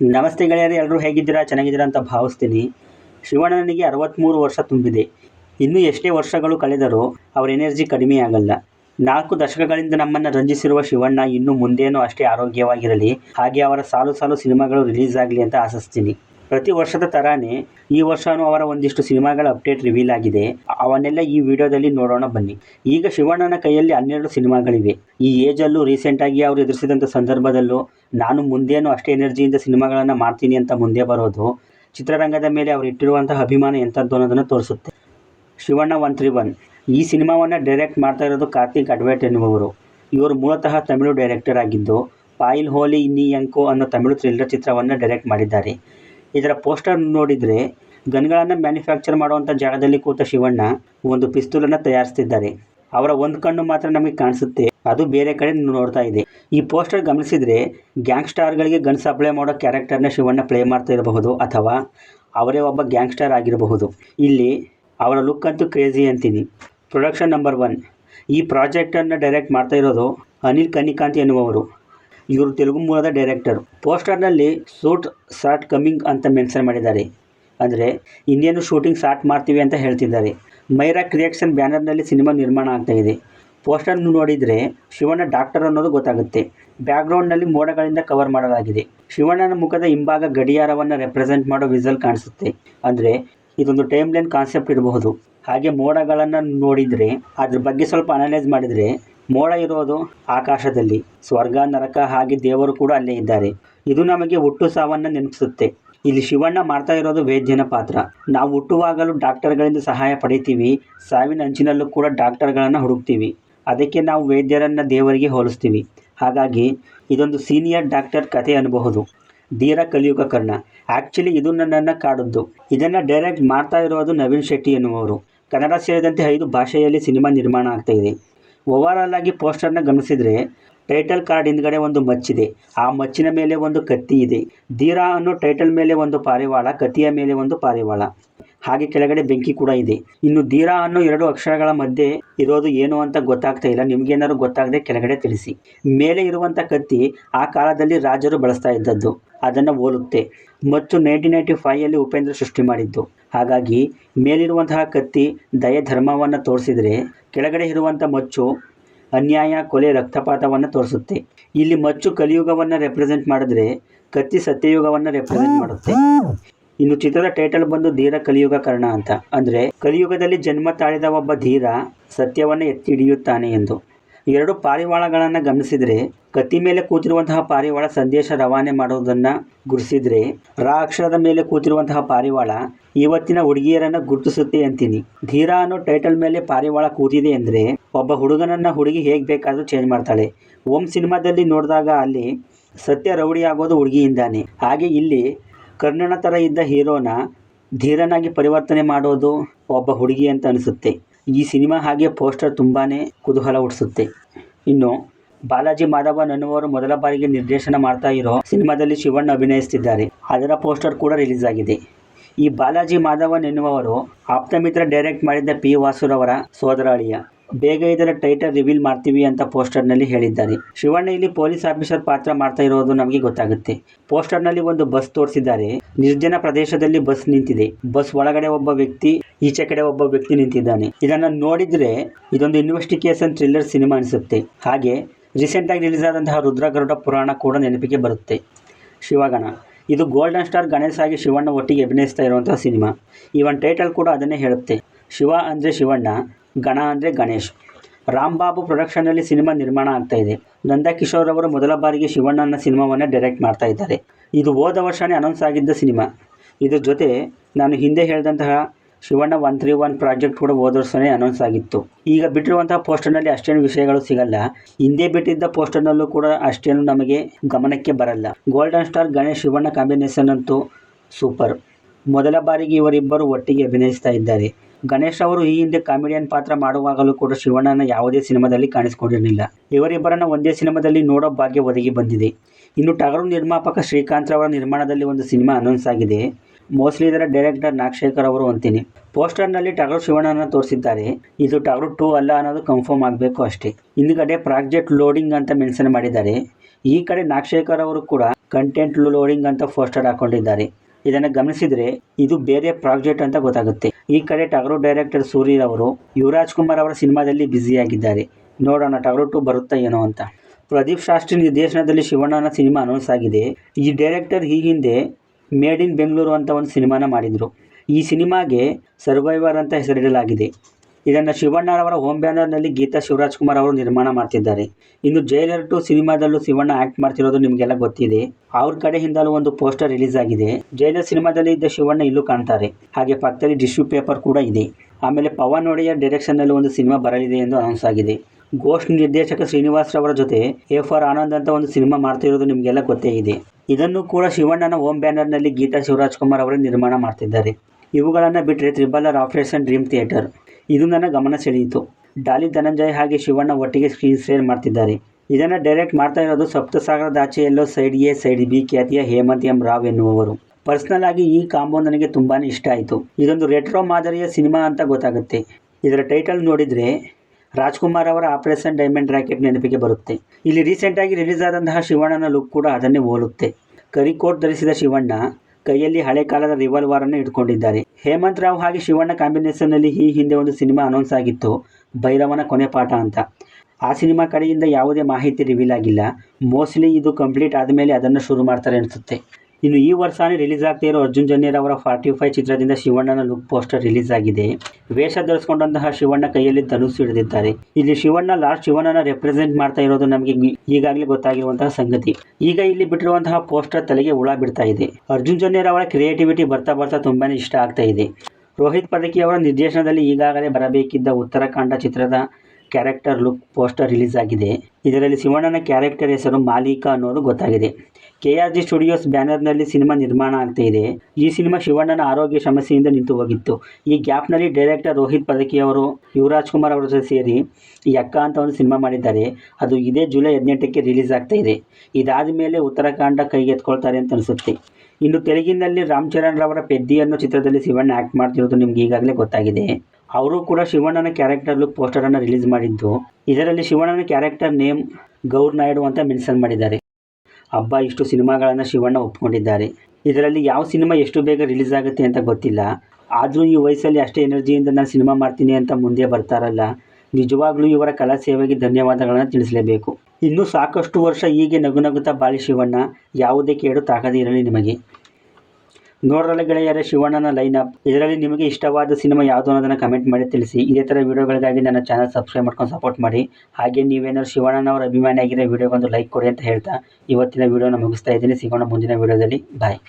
ನಮಸ್ತೆ ಗೆಳೆಯರು ಎಲ್ಲರೂ ಹೇಗಿದ್ದೀರಾ? ಚೆನ್ನಾಗಿದ್ದೀರಾ ಅಂತ ಭಾವಿಸ್ತೀನಿ. ಶಿವಣ್ಣನಿಗೆ ಅರವತ್ತ್ಮೂರು ವರ್ಷ ತುಂಬಿದೆ. ಇನ್ನೂ ಎಷ್ಟೇ ವರ್ಷಗಳು ಕಳೆದರೂ ಅವರ ಎನರ್ಜಿ ಕಡಿಮೆ ಆಗಲ್ಲ. ನಾಲ್ಕು ದಶಕಗಳಿಂದ ನಮ್ಮನ್ನು ರಂಜಿಸಿರುವ ಶಿವಣ್ಣ ಇನ್ನು ಮುಂದೇನೂ ಅಷ್ಟೇ ಆರೋಗ್ಯವಾಗಿರಲಿ, ಹಾಗೆ ಅವರ ಸಾಲು ಸಾಲು ಸಿನಿಮಾಗಳು ರಿಲೀಸ್ ಆಗಲಿ ಅಂತ ಆಶಿಸ್ತೀನಿ. ಪ್ರತಿ ವರ್ಷದ ತರಾನೇ ಈ ವರ್ಷವೂ ಅವರ ಒಂದಿಷ್ಟು ಸಿನಿಮಾಗಳ ಅಪ್ಡೇಟ್ ರಿವೀಲ್ ಆಗಿದೆ. ಅವನ್ನೆಲ್ಲ ಈ ವಿಡಿಯೋದಲ್ಲಿ ನೋಡೋಣ ಬನ್ನಿ. ಈಗ ಶಿವಣ್ಣನ ಕೈಯಲ್ಲಿ ಹನ್ನೆರಡು ಸಿನಿಮಾಗಳಿವೆ. ಈ ಏಜಲ್ಲೂ ರೀಸೆಂಟಾಗಿ ಅವರು ಎದುರಿಸಿದಂಥ ಸಂದರ್ಭದಲ್ಲೂ ನಾನು ಮುಂದೇನು ಅಷ್ಟೇ ಎನರ್ಜಿಯಿಂದ ಸಿನಿಮಾಗಳನ್ನು ಮಾಡ್ತೀನಿ ಅಂತ ಮುಂದೆ ಬರೋದು, ಚಿತ್ರರಂಗದ ಮೇಲೆ ಅವರು ಇಟ್ಟಿರುವಂತಹ ಅಭಿಮಾನ ಎಂಥದ್ದು ಅನ್ನೋದನ್ನು ತೋರಿಸುತ್ತೆ. ಶಿವಣ್ಣ ಒನ್ ತ್ರೀ ಒನ್ ಈ ಸಿನಿಮಾವನ್ನು ಡೈರೆಕ್ಟ್ ಮಾಡ್ತಾ ಇರೋದು ಕಾರ್ತಿಕ್ ಅಡ್ವೇಟ್ ಎನ್ನುವವರು. ಇವರು ಮೂಲತಃ ತಮಿಳು ಡೈರೆಕ್ಟರ್ ಆಗಿದ್ದು, ಪಾಯಿಲ್ ಹೋಲಿ ಇನ್ನಿ ಯಂಕೋ ಅನ್ನೋ ತಮಿಳು ಥ್ರಿಲ್ಲರ್ ಚಿತ್ರವನ್ನು ಡೈರೆಕ್ಟ್ ಮಾಡಿದ್ದಾರೆ. ಇದರ ಪೋಸ್ಟರ್ ನೋಡಿದರೆ ಗನ್ಗಳನ್ನು ಮ್ಯಾನುಫ್ಯಾಕ್ಚರ್ ಮಾಡುವಂಥ ಜಾಗದಲ್ಲಿ ಕೂತ ಶಿವಣ್ಣ ಒಂದು ಪಿಸ್ತೂಲನ್ನು ತಯಾರಿಸ್ತಿದ್ದಾರೆ. ಅವರ ಒಂದು ಕಣ್ಣು ಮಾತ್ರ ನಮಗೆ ಕಾಣಿಸುತ್ತೆ. ಅದು ಬೇರೆ ಕಡೆ ನೋಡ್ತಾ ಇದೆ. ಈ ಪೋಸ್ಟರ್ ಗಮನಿಸಿದರೆ ಗ್ಯಾಂಗ್ಸ್ಟಾರ್ಗಳಿಗೆ ಗನ್ ಸಪ್ಲೈ ಮಾಡೋ ಕ್ಯಾರೆಕ್ಟರ್ನ ಶಿವಣ್ಣ ಪ್ಲೇ ಮಾಡ್ತಾ ಇರಬಹುದು ಅಥವಾ ಅವರೇ ಒಬ್ಬ ಗ್ಯಾಂಗ್ಸ್ಟರ್ ಆಗಿರಬಹುದು. ಇಲ್ಲಿ ಅವರ ಲುಕ್ ಅಂತೂ ಕ್ರೇಜಿ ಅಂತೀನಿ. ಪ್ರೊಡಕ್ಷನ್ ನಂಬರ್ ಒನ್ ಈ ಪ್ರಾಜೆಕ್ಟನ್ನು ಡೈರೆಕ್ಟ್ ಮಾಡ್ತಾ ಇರೋದು ಅನಿಲ್ ಕನಿಕಾಂತ್ ಎನ್ನುವವರು. ಇವರು ತೆಲುಗು ಮೂಲದ ಡೈರೆಕ್ಟರ್ ಪೋಸ್ಟರ್ನಲ್ಲಿ ಶೂಟ್ ಶಾರ್ಟ್ ಕಮಿಂಗ್ ಅಂತ ಮೆನ್ಷನ್ ಮಾಡಿದ್ದಾರೆ. ಅಂದರೆ ಇನ್ನೇನು ಶೂಟಿಂಗ್ ಸ್ಟಾರ್ಟ್ ಮಾಡ್ತೀವಿ ಅಂತ ಹೇಳ್ತಿದ್ದಾರೆ. ಮೈರಾ ಕ್ರಿಯೇಷನ್ ಬ್ಯಾನರ್ನಲ್ಲಿ ಸಿನಿಮಾ ನಿರ್ಮಾಣ ಆಗ್ತಾ ಇದೆ. ಪೋಸ್ಟರ್ ನೋಡಿದರೆ ಶಿವಣ್ಣ ಡಾಕ್ಟರ್ ಅನ್ನೋದು ಗೊತ್ತಾಗುತ್ತೆ. ಬ್ಯಾಕ್ಗ್ರೌಂಡ್ನಲ್ಲಿ ಮೋಡಗಳಿಂದ ಕವರ್ ಮಾಡಲಾಗಿದೆ. ಶಿವಣ್ಣನ ಮುಖದ ಹಿಂಭಾಗ ಗಡಿಯಾರವನ್ನು ರೆಪ್ರೆಸೆಂಟ್ ಮಾಡೋ ವಿಸಲ್ ಕಾಣಿಸುತ್ತೆ. ಅಂದರೆ ಇದೊಂದು ಟೈಮ್ ಲೈನ್ ಕಾನ್ಸೆಪ್ಟ್ ಇರಬಹುದು. ಹಾಗೆ ಮೋಡಗಳನ್ನು ನೋಡಿದರೆ ಅದ್ರ ಬಗ್ಗೆ ಸ್ವಲ್ಪ ಅನಲೈಸ್ ಮಾಡಿದರೆ ಮೋಡ ಇರೋದು ಆಕಾಶದಲ್ಲಿ. ಸ್ವರ್ಗ, ನರಕ ಹಾಗೆ ದೇವರು ಕೂಡ ಅಲ್ಲೇ ಇದ್ದಾರೆ. ಇದು ನಮಗೆ ಹುಟ್ಟು ಸಾವನ್ನು ನೆನಪಿಸುತ್ತೆ. ಇಲ್ಲಿ ಶಿವಣ್ಣ ಮಾಡ್ತಾ ಇರೋದು ವೈದ್ಯನ ಪಾತ್ರ. ನಾವು ಹುಟ್ಟುವಾಗಲೂ ಡಾಕ್ಟರ್ಗಳಿಂದ ಸಹಾಯ ಪಡಿತೀವಿ. ಸಾವಿನ ಅಂಚಿನಲ್ಲೂ ಕೂಡ ಡಾಕ್ಟರ್ಗಳನ್ನು ಹುಡುಕ್ತೀವಿ. ಅದಕ್ಕೆ ನಾವು ವೈದ್ಯರನ್ನು ದೇವರಿಗೆ ಹೋಲಿಸ್ತೀವಿ. ಹಾಗಾಗಿ ಇದೊಂದು ಸೀನಿಯರ್ ಡಾಕ್ಟರ್ ಕಥೆ ಅನ್ನಬಹುದು ಧೀರ ಕಲಿಯುಗ ಕರ್ಣ. ಆ್ಯಕ್ಚುಲಿ ಇದು ನನ್ನನ್ನು ಕಾಡದ್ದು. ಇದನ್ನು ಡೈರೆಕ್ಟ್ ಮಾಡ್ತಾ ಇರೋದು ನವೀನ್ ಶೆಟ್ಟಿ ಎನ್ನುವರು ಕನ್ನಡ ಸೇರಿದಂತೆ ಐದು ಭಾಷೆಯಲ್ಲಿ ಸಿನಿಮಾ ನಿರ್ಮಾಣ ಆಗ್ತಾ ಇದೆ. ಓವರಾಲ್ ಆಗಿ ಪೋಸ್ಟರ್ನ ಗಮನಿಸಿದರೆ ಟೈಟಲ್ ಕಾರ್ಡ್ ಹಿಂದ್ಗಡೆ ಒಂದು ಮಚ್ಚಿದೆ. ಆ ಮಚ್ಚಿನ ಮೇಲೆ ಒಂದು ಕತ್ತಿ ಇದೆ. ಧೀರ ಅನ್ನೋ ಟೈಟಲ್ ಮೇಲೆ ಒಂದು ಪಾರಿವಾಳ, ಕತ್ತಿಯ ಮೇಲೆ ಒಂದು ಪಾರಿವಾಳ. ಹಾಗೆ ಕೆಳಗಡೆ ಬೆಂಕಿ ಕೂಡ ಇದೆ. ಇನ್ನು ಧೀರಾ ಅನ್ನೋ ಎರಡು ಅಕ್ಷರಗಳ ಮಧ್ಯೆ ಇರೋದು ಏನು ಅಂತ ಗೊತ್ತಾಗ್ತಾ ಇಲ್ಲ. ನಿಮಗೇನಾದ್ರು ಗೊತ್ತಾಗದೆ ಕೆಳಗಡೆ ತಿಳಿಸಿ. ಮೇಲೆ ಇರುವಂಥ ಕತ್ತಿ ಆ ಕಾಲದಲ್ಲಿ ರಾಜರು ಬಳಸ್ತಾ ಇದ್ದದ್ದು. ಅದನ್ನು ಹೋಲುತ್ತೆ. ಮತ್ತು ನೈನ್ಟೀನ್ ನೈಂಟಿ ಫೈಯಲ್ಲಿ ಉಪೇಂದ್ರ ಸೃಷ್ಟಿ ಮಾಡಿದ್ದು. ಹಾಗಾಗಿ ಮೇಲಿರುವಂತಹ ಕತ್ತಿ ದಯ ಧರ್ಮವನ್ನು ತೋರಿಸಿದರೆ ಕೆಳಗಡೆ ಇರುವಂಥ ಮಚ್ಚು ಅನ್ಯಾಯ, ಕೊಲೆ, ರಕ್ತಪಾತವನ್ನು ತೋರಿಸುತ್ತೆ. ಇಲ್ಲಿ ಮಚ್ಚು ಕಲಿಯುಗವನ್ನು ರೆಪ್ರೆಸೆಂಟ್ ಮಾಡಿದ್ರೆ ಕತ್ತಿ ಸತ್ಯಯುಗವನ್ನು ರೆಪ್ರೆಸೆಂಟ್ ಮಾಡುತ್ತೆ. ಇನ್ನು ಚಿತ್ರದ ಟೈಟಲ್ ಬಂದು ಧೀರ ಕಲಿಯುಗ ಕರ್ಣ ಅಂತ. ಅಂದರೆ ಕಲಿಯುಗದಲ್ಲಿ ಜನ್ಮ ತಾಳಿದ ಒಬ್ಬ ಧೀರ ಸತ್ಯವನ್ನು ಎತ್ತಿ ಹಿಡಿಯುತ್ತಾನೆ ಎಂದು. ಎರಡು ಪಾರಿವಾಳಗಳನ್ನು ಗಮನಿಸಿದರೆ, ಕತ್ತಿ ಮೇಲೆ ಕೂತಿರುವಂತಹ ಪಾರಿವಾಳ ಸಂದೇಶ ರವಾನೆ ಮಾಡುವುದನ್ನು ಗುರುತಿಸಿದರೆ, ರಾ ಅಕ್ಷರದ ಮೇಲೆ ಕೂತಿರುವಂತಹ ಪಾರಿವಾಳ ಇವತ್ತಿನ ಹುಡುಗಿಯರನ್ನು ಗುರುತಿಸುತ್ತೆ ಅಂತೀನಿ. ಧೀರ ಅನ್ನೋ ಟೈಟಲ್ ಮೇಲೆ ಪಾರಿವಾಳ ಕೂತಿದೆ ಅಂದರೆ ಒಬ್ಬ ಹುಡುಗನನ್ನು ಹುಡುಗಿ ಹೇಗೆ ಬೇಕಾದರೂ ಚೇಂಜ್ ಮಾಡ್ತಾಳೆ. ಓಂ ಸಿನಿಮಾದಲ್ಲಿ ನೋಡಿದಾಗ ಅಲ್ಲಿ ಸತ್ಯ ರೌಡಿ ಆಗೋದು ಹುಡುಗಿಯಿಂದಾನೆ. ಹಾಗೆ ಇಲ್ಲಿ ಕರ್ಣನ ಥರ ಇದ್ದ ಹೀರೋನ ಧೀರನಾಗಿ ಪರಿವರ್ತನೆ ಮಾಡೋದು ಒಬ್ಬ ಹುಡುಗಿ ಅಂತ ಅನಿಸುತ್ತೆ. ಈ ಸಿನಿಮಾ ಹಾಗೆ ಪೋಸ್ಟರ್ ತುಂಬಾ ಕುತೂಹಲ ಹುಟ್ಟಿಸುತ್ತೆ. ಇನ್ನು ಬಾಲಾಜಿ ಮಾಧವನ್ ಅನ್ನುವರು ಮೊದಲ ಬಾರಿಗೆ ನಿರ್ದೇಶನ ಮಾಡ್ತಾ ಇರೋ ಸಿನಿಮಾದಲ್ಲಿ ಶಿವಣ್ಣ ಅಭಿನಯಿಸ್ತಿದ್ದಾರೆ. ಅದರ ಪೋಸ್ಟರ್ ಕೂಡ ರಿಲೀಸ್ ಆಗಿದೆ. ಈ ಬಾಲಾಜಿ ಮಾಧವನ್ ಎನ್ನುವವರು ಆಪ್ತಮಿತ್ರ ಡೈರೆಕ್ಟ್ ಮಾಡಿದ್ದ ಪಿ ವಾಸುರವರ ಸೋದರ ಅಳಿಯ. ಬೇಗ ಇದರ ಟೈಟಲ್ ರಿವೀಲ್ ಮಾಡ್ತೀವಿ ಅಂತ ಪೋಸ್ಟರ್ನಲ್ಲಿ ಹೇಳಿದ್ದಾರೆ. ಶಿವಣ್ಣ ಇಲ್ಲಿ ಪೊಲೀಸ್ ಆಫೀಸರ್ ಪಾತ್ರ ಮಾಡ್ತಾ ಇರೋದು ನಮಗೆ ಗೊತ್ತಾಗುತ್ತೆ. ಪೋಸ್ಟರ್ನಲ್ಲಿ ಒಂದು ಬಸ್ ತೋರಿಸಿದ್ದಾರೆ. ನಿರ್ಜನ ಪ್ರದೇಶದಲ್ಲಿ ಬಸ್ ನಿಂತಿದೆ. ಬಸ್ ಒಳಗಡೆ ಒಬ್ಬ ವ್ಯಕ್ತಿ, ಈಚೆ ಕಡೆ ಒಬ್ಬ ವ್ಯಕ್ತಿ ನಿಂತಿದ್ದಾನೆ. ಇದನ್ನ ನೋಡಿದ್ರೆ ಇದೊಂದು ಇನ್ವೆಸ್ಟಿಗೇಷನ್ ಥ್ರಿಲ್ಲರ್ ಸಿನಿಮಾ ಅನಿಸುತ್ತೆ. ಹಾಗೆ ರೀಸೆಂಟ್ ಆಗಿ ರಿಲೀಸ್ ಆದಂತಹ ರುದ್ರಗರುಡ ಪುರಾಣ ಕೂಡ ನೆನಪಿಗೆ ಬರುತ್ತೆ. ಶಿವಗಣ, ಇದು ಗೋಲ್ಡನ್ ಸ್ಟಾರ್ ಗಣೇಶ್ ಆಗಿ ಶಿವಣ್ಣ ಒಟ್ಟಿಗೆ ಅಭಿನಯಿಸ್ತಾ ಇರುವಂತಹ ಸಿನಿಮಾ ಈವನ್ ಟೈಟಲ್ ಕೂಡ ಅದನ್ನೇ ಹೇಳುತ್ತೆ. ಶಿವ ಅಂದರೆ ಶಿವಣ್ಣ ಗಣ ಅಂದರೆ ಗಣೇಶ್. ರಾಂಬಾಬು ಪ್ರೊಡಕ್ಷನಲ್ಲಿ ಸಿನಿಮಾ ನಿರ್ಮಾಣ ಆಗ್ತಾ ಇದೆ. ನಂದಕಿಶೋರ್ ಅವರು ಮೊದಲ ಬಾರಿಗೆ ಶಿವಣ್ಣನ ಸಿನಿಮಾವನ್ನು ಡೈರೆಕ್ಟ್ ಮಾಡ್ತಾ ಇದ್ದಾರೆ. ಇದು ಹೋದ ವರ್ಷವೇ ಅನೌನ್ಸ್ ಆಗಿದ್ದ ಸಿನಿಮಾ. ಇದ್ರ ಜೊತೆ ನಾನು ಹಿಂದೆ ಹೇಳಿದಂತಹ Shivanna one three one project ಕೂಡ ಹೋದ ವರ್ಷವೇ ಅನೌನ್ಸ್ ಆಗಿತ್ತು. ಈಗ ಬಿಟ್ಟಿರುವಂತಹ ಪೋಸ್ಟರ್ನಲ್ಲಿ ಅಷ್ಟೇನು ವಿಷಯಗಳು ಸಿಗಲ್ಲ. ಹಿಂದೆ ಬಿಟ್ಟಿದ್ದ ಪೋಸ್ಟರ್ನಲ್ಲೂ ಕೂಡ ಅಷ್ಟೇನು ನಮಗೆ ಗಮನಕ್ಕೆ ಬರಲ್ಲ. Golden star Ganesh Shivanna combination ಅಂತೂ ಸೂಪರ್. ಮೊದಲ ಬಾರಿಗೆ ಇವರಿಬ್ಬರು ಒಟ್ಟಿಗೆ ಅಭಿನಯಿಸ್ತಾ ಇದ್ದಾರೆ. ಗಣೇಶ್ ಅವರು ಈ ಹಿಂದೆ ಕಾಮಿಡಿಯನ್ ಪಾತ್ರ ಮಾಡುವಾಗಲೂ ಕೂಡ ಶಿವಣ್ಣನ ಯಾವುದೇ ಸಿನಿಮಾದಲ್ಲಿ ಕಾಣಿಸಿಕೊಂಡಿರಲಿಲ್ಲ. ಇವರಿಬ್ಬರನ್ನ ಒಂದೇ ಸಿನಿಮಾದಲ್ಲಿ ನೋಡೋ ಭಾಗ್ಯ ಒದಗಿ ಬಂದಿದೆ. ಇನ್ನು ಟಗರು ನಿರ್ಮಾಪಕ ಶ್ರೀಕಾಂತ್ ರವರ ನಿರ್ಮಾಣದಲ್ಲಿ ಒಂದು ಸಿನಿಮಾ ಅನೌನ್ಸ್ ಆಗಿದೆ. ಮೋಸ್ಟ್ಲಿ ಇದರ ಡೈರೆಕ್ಟರ್ ನಾಗಶೇಖರ್ ಅವರು ಅಂತೀನಿ. ಪೋಸ್ಟರ್ನಲ್ಲಿ ಟಗರು ಶಿವಣ್ಣನ ತೋರಿಸಿದ್ದಾರೆ. ಇದು ಟಗರು ಟೂ ಅಲ್ಲ ಅನ್ನೋದು ಕನ್ಫರ್ಮ್ ಆಗಬೇಕು ಅಷ್ಟೇ. ಹಿಂದ್ಗಡೆ ಪ್ರಾಜೆಕ್ಟ್ ಲೋಡಿಂಗ್ ಅಂತ ಮೆನ್ಷನ್ ಮಾಡಿದ್ದಾರೆ. ಈ ಕಡೆ ನಾಗಶೇಖರ್ ಅವರು ಕೂಡ ಕಂಟೆಂಟ್ ಲೋಡಿಂಗ್ ಅಂತ ಪೋಸ್ಟರ್ ಹಾಕೊಂಡಿದ್ದಾರೆ. ಇದನ್ನು ಗಮನಿಸಿದರೆ ಇದು ಬೇರೆ ಪ್ರಾಜೆಕ್ಟ್ ಅಂತ ಗೊತ್ತಾಗುತ್ತೆ. ಈ ಕಡೆ ಟಗರು ಡೈರೆಕ್ಟರ್ ಸೂರ್ಯರವರು ಅವರು, ಯುವರಾಜ್ ಕುಮಾರ್ ಅವರ ಸಿನಿಮಾದಲ್ಲಿ ಬ್ಯುಸಿಯಾಗಿದ್ದಾರೆ ನೋಡೋಣ ಟಗರು ಟು ಬರುತ್ತಾ ಏನೋ ಅಂತ. ಪ್ರದೀಪ್ ಶಾಸ್ತ್ರಿ ನಿರ್ದೇಶನದಲ್ಲಿ ಶಿವಣ್ಣನ ಸಿನಿಮಾ ಅನೌನ್ಸ್ ಆಗಿದೆ. ಈ ಡೈರೆಕ್ಟರ್ ಈ ಹಿಂದೆ ಮೇಡ್ ಇನ್ ಬೆಂಗಳೂರು ಅಂತ ಒಂದು ಸಿನಿಮಾನ ಮಾಡಿದರು. ಈ ಸಿನಿಮಾಗೆ ಸರ್ವೈವರ್ ಅಂತ ಹೆಸರಿಡಲಾಗಿದೆ. ಇದನ್ನು ಶಿವಣ್ಣರವರ ಹೋಮ್ ಬ್ಯಾನರ್ನಲ್ಲಿ ಗೀತಾ ಶಿವರಾಜ್ ಕುಮಾರ್ ಅವರು ನಿರ್ಮಾಣ ಮಾಡ್ತಿದ್ದಾರೆ. ಇನ್ನು ಜೈಲರ್ ಟು ಸಿನಿಮಾದಲ್ಲೂ ಶಿವಣ್ಣ ಆ್ಯಕ್ಟ್ ಮಾಡ್ತಿರೋದು ನಿಮಗೆಲ್ಲ ಗೊತ್ತಿದೆ. ಅವ್ರ ಕಡೆಯಿಂದಲೂ ಒಂದು ಪೋಸ್ಟರ್ ರಿಲೀಸ್ ಆಗಿದೆ. ಜೈಲರ್ ಸಿನಿಮಾದಲ್ಲಿ ಇದ್ದ ಶಿವಣ್ಣ ಇಲ್ಲೂ ಕಾಣ್ತಾರೆ. ಹಾಗೆ ಪಕ್ಕದಲ್ಲಿ ಟಿಶ್ಯೂ ಪೇಪರ್ ಕೂಡ ಇದೆ. ಆಮೇಲೆ ಪವನ್ ಒಡೆಯರ್ ಡೈರೆಕ್ಷನ್ನಲ್ಲಿ ಒಂದು ಸಿನಿಮಾ ಬರಲಿದೆ ಎಂದು ಅನೌನ್ಸ್ ಆಗಿದೆ. ಘೋಷ್ ನಿರ್ದೇಶಕ ಶ್ರೀನಿವಾಸ್ ರವರ ಜೊತೆ ಎ ಫಾರ್ ಆನಂದ್ ಅಂತ ಒಂದು ಸಿನಿಮಾ ಮಾಡ್ತಿರೋದು ನಿಮಗೆಲ್ಲ ಗೊತ್ತೇ ಇದೆ. ಇದನ್ನು ಕೂಡ ಶಿವಣ್ಣನ ಓಮ್ ಬ್ಯಾನರ್ನಲ್ಲಿ ಗೀತಾ ಶಿವರಾಜ್ ಕುಮಾರ್ ಅವರೇ ನಿರ್ಮಾಣ ಮಾಡ್ತಿದ್ದಾರೆ. ಇವುಗಳನ್ನು ಬಿಟ್ಟರೆ ತ್ರಿಬಲರ್ ಆಪರೇಷನ್ ಡ್ರೀಮ್ ಥಿಯೇಟರ್ ಇದು ನನ್ನ ಗಮನ ಸೆಳೆಯಿತು. ಡಾಲಿ ಧನಂಜಯ್ ಹಾಗೆ ಶಿವಣ್ಣ ಒಟ್ಟಿಗೆ ಸ್ಕ್ರೀನ್ ಶೇರ್ ಮಾಡ್ತಿದ್ದಾರೆ. ಇದನ್ನು ಡೈರೆಕ್ಟ್ ಮಾಡ್ತಾ ಇರೋದು ಸಪ್ತಸಾಗರದ ಆಚೆಯಲ್ಲೋ ಸೈಡ್ ಎ ಸೈಡ್ ಬಿ ಖ್ಯಾತಿಯ ಹೇಮಂತ್ ಎಂ ರಾವ್ ಎನ್ನುವವರು. ಪರ್ಸ್ನಲ್ ಆಗಿ ಈ ಕಾಂಬೋ ನನಗೆ ತುಂಬಾ ಇಷ್ಟ ಆಯಿತು. ಇದೊಂದು ರೆಟ್ರೋ ಮಾದರಿಯ ಸಿನಿಮಾ ಅಂತ ಗೊತ್ತಾಗುತ್ತೆ. ಇದರ ಟೈಟಲ್ ನೋಡಿದರೆ ರಾಜ್ಕುಮಾರ್ ಅವರ ಆಪರೇಷನ್ ಡೈಮಂಡ್ ರಾಕೆಟ್ ನೆನಪಿಗೆ ಬರುತ್ತೆ. ಇಲ್ಲಿ ರೀಸೆಂಟಾಗಿ ರಿಲೀಸ್ ಆದಂತಹ ಶಿವಣ್ಣನ ಲುಕ್ ಕೂಡ ಅದನ್ನೇ ಹೋಲುತ್ತೆ. ಕರಿಕೋಟ್ ಧರಿಸಿದ ಶಿವಣ್ಣ ಕೈಯಲ್ಲಿ ಹಳೆ ಕಾಲದ ರಿವಾಲ್ವರನ್ನು ಇಟ್ಕೊಂಡಿದ್ದಾರೆ. ಹೇಮಂತ್ ರಾವ್ ಹಾಗೆ ಶಿವಣ್ಣ ಕಾಂಬಿನೇಷನ್ನಲ್ಲಿ ಈ ಹಿಂದೆ ಒಂದು ಸಿನಿಮಾ ಅನೌನ್ಸ್ ಆಗಿತ್ತು, ಭೈರವನ ಕೊನೆ ಪಾಠ ಅಂತ. ಆ ಸಿನಿಮಾ ಕಡೆಯಿಂದ ಯಾವುದೇ ಮಾಹಿತಿ ರಿವೀಲ್ ಆಗಿಲ್ಲ. ಮೋಸ್ಟ್ಲಿ ಇದು ಕಂಪ್ಲೀಟ್ ಆದಮೇಲೆ ಅದನ್ನು ಶುರು ಮಾಡ್ತಾರೆ ಅನಿಸುತ್ತೆ. ಇನ್ನು ಈ ವರ್ಷನೇ ರಿಲೀಸ್ ಆಗ್ತಾ ಇರೋ ಅರ್ಜುನ್ ಜನ್ಯರ್ ಅವರ ಫಾರ್ಟಿ ಫೈವ್ ಚಿತ್ರದಿಂದ ಶಿವಣ್ಣನ ಲುಕ್ ಪೋಸ್ಟರ್ ರಿಲೀಸ್ ಆಗಿದೆ. ವೇಷ ಧರಿಸಿಕೊಂಡಂತಹ ಶಿವಣ್ಣ ಕೈಯಲ್ಲಿ ಧನುಸು ಹಿಡಿದಿದ್ದಾರೆ. ಇಲ್ಲಿ ಶಿವಣ್ಣ ಲಾಸ್ಟ್ ಶಿವಣ್ಣನ ರೆಪ್ರೆಸೆಂಟ್ ಮಾಡ್ತಾ ಇರೋದು ನಮಗೆ ಈಗಾಗಲೇ ಗೊತ್ತಾಗಿರುವಂತಹ ಸಂಗತಿ. ಈಗ ಇಲ್ಲಿ ಬಿಟ್ಟಿರುವಂತಹ ಪೋಸ್ಟರ್ ತಲೆಗೆ ಹುಳ ಬಿಡ್ತಾ ಇದೆ. ಅರ್ಜುನ್ ಜನ್ಯರ್ ಅವರ ಕ್ರಿಯೇಟಿವಿಟಿ ಬರ್ತಾ ಬರ್ತಾ ತುಂಬಾನೇ ಇಷ್ಟ ಆಗ್ತಾ ಇದೆ. ರೋಹಿತ್ ಪದಕಿ ಅವರ ನಿರ್ದೇಶನದಲ್ಲಿ ಈಗಾಗಲೇ ಬರಬೇಕಿದ್ದ ಉತ್ತರಾಖಂಡ ಚಿತ್ರದ ಕ್ಯಾರೆಕ್ಟರ್ ಲುಕ್ ಪೋಸ್ಟರ್ ರಿಲೀಸ್ ಆಗಿದೆ. ಇದರಲ್ಲಿ ಶಿವಣ್ಣನ ಕ್ಯಾರೆಕ್ಟರ್ ಹೆಸರು ಮಾಲೀಕ ಅನ್ನೋದು ಗೊತ್ತಾಗಿದೆ. ಕೆ ಆರ್ ಜಿ ಸ್ಟುಡಿಯೋಸ್ ಬ್ಯಾನರ್ನಲ್ಲಿ ಸಿನಿಮಾ ನಿರ್ಮಾಣ ಆಗ್ತಾ ಇದೆ. ಈ ಸಿನಿಮಾ ಶಿವಣ್ಣನ ಆರೋಗ್ಯ ಸಮಸ್ಯೆಯಿಂದ ನಿಂತು ಹೋಗಿತ್ತು ಈ ಗ್ಯಾಪ್ನಲ್ಲಿ ಡೈರೆಕ್ಟರ್ ರೋಹಿತ್ ಪದಕಿ ಅವರು ಯುವರಾಜ್ ಕುಮಾರ್ ಅವರ ಜೊತೆ ಸೇರಿ ಈ ಅಕ್ಕ ಅಂತ ಒಂದು ಸಿನಿಮಾ ಮಾಡಿದ್ದಾರೆ. ಅದು ಇದೇ ಜುಲೈ ಹದಿನೆಂಟಕ್ಕೆ ರಿಲೀಸ್ ಆಗ್ತಾ ಇದೆ. ಇದಾದ ಮೇಲೆ ಉತ್ತರಾಖಂಡ ಕೈಗೆತ್ಕೊಳ್ತಾರೆ ಅಂತ ಅನಿಸುತ್ತೆ. ಇನ್ನು ತೆಲುಗಿನಲ್ಲಿ ರಾಮ್ ಚರಣ್ ರವರ ಪೆದ್ದಿ ಅನ್ನೋ ಚಿತ್ರದಲ್ಲಿ ಶಿವಣ್ಣ ಆ್ಯಕ್ಟ್ ಮಾಡ್ತಿರೋದು ನಿಮ್ಗೆ ಈಗಾಗಲೇ ಗೊತ್ತಾಗಿದೆ. ಅವರು ಕೂಡ ಶಿವಣ್ಣನ ಕ್ಯಾರೆಕ್ಟರ್ ಲುಕ್ ಪೋಸ್ಟರನ್ನು ರಿಲೀಸ್ ಮಾಡಿದ್ದು. ಇದರಲ್ಲಿ ಶಿವಣ್ಣನ ಕ್ಯಾರೆಕ್ಟರ್ ನೇಮ್ ಗೌರ್ ನಾಯ್ಡು ಅಂತ ಮೆನ್ಷನ್ ಮಾಡಿದ್ದಾರೆ. ಹಬ್ಬ, ಇಷ್ಟು ಸಿನಿಮಾಗಳನ್ನು ಶಿವಣ್ಣ ಒಪ್ಕೊಂಡಿದ್ದಾರೆ. ಇದರಲ್ಲಿ ಯಾವ ಸಿನಿಮಾ ಎಷ್ಟು ಬೇಗ ರಿಲೀಸ್ ಆಗುತ್ತೆ ಅಂತ ಗೊತ್ತಿಲ್ಲ. ಆದರೂ ಈ ವಯಸ್ಸಲ್ಲಿ ಅಷ್ಟೇ ಎನರ್ಜಿಯಿಂದ ನಾನು ಸಿನಿಮಾ ಮಾಡ್ತೀನಿ ಅಂತ ಮುಂದೆ ಬರ್ತಾರಲ್ಲ, ನಿಜವಾಗ್ಲೂ ಇವರ ಕಲಾ ಸೇವೆಗೆ ಧನ್ಯವಾದಗಳನ್ನು ತಿಳಿಸಲೇಬೇಕು. ಇನ್ನೂ ಸಾಕಷ್ಟು ವರ್ಷ ಹೀಗೆ ನಗು ನಗುತ್ತಾ ಬಾಳಿ ಶಿವಣ್ಣ, ಯಾವುದೇ ಕೇಡು ತಾಕದೇ ಇರಲಿ ನಿಮಗೆ. ನೋಡ್ರಲ್ಲ ಗೆಳೆಯರ, ಶಿವಣ್ಣನ ಲೈನ್ ಅಪ್ ಇದರಲ್ಲಿ ನಿಮಗೆ ಇಷ್ಟವಾದ ಸಿನಿಮಾ ಯಾವುದು ಅನ್ನೋದನ್ನು ಕಮೆಂಟ್ ಮಾಡಿ ತಿಳಿಸಿ. ಇದೇ ಥರ ವೀಡಿಯೋಗಳಿಗಾಗಿ ನನ್ನ ಚಾನಲ್ ಸಬ್ಸ್ಕ್ರೈಬ್ ಮಾಡ್ಕೊಂಡು ಸಪೋರ್ಟ್ ಮಾಡಿ. ಹಾಗೆ ನೀವೇನಾದ್ರು ಶಿವಣ್ಣನವರ ಅಭಿಮಾನಿ ಆಗಿರೋ ವೀಡಿಯೋಗೊಂದು ಲೈಕ್ ಕೊಡಿ ಅಂತ ಹೇಳ್ತಾ ಇವತ್ತಿನ ವೀಡಿಯೋನ ಮುಗಿಸ್ತಾ ಇದ್ದೀನಿ. ಸಿಗೋಣ ಮುಂದಿನ ವೀಡಿಯೋದಲ್ಲಿ ಬಾಯ್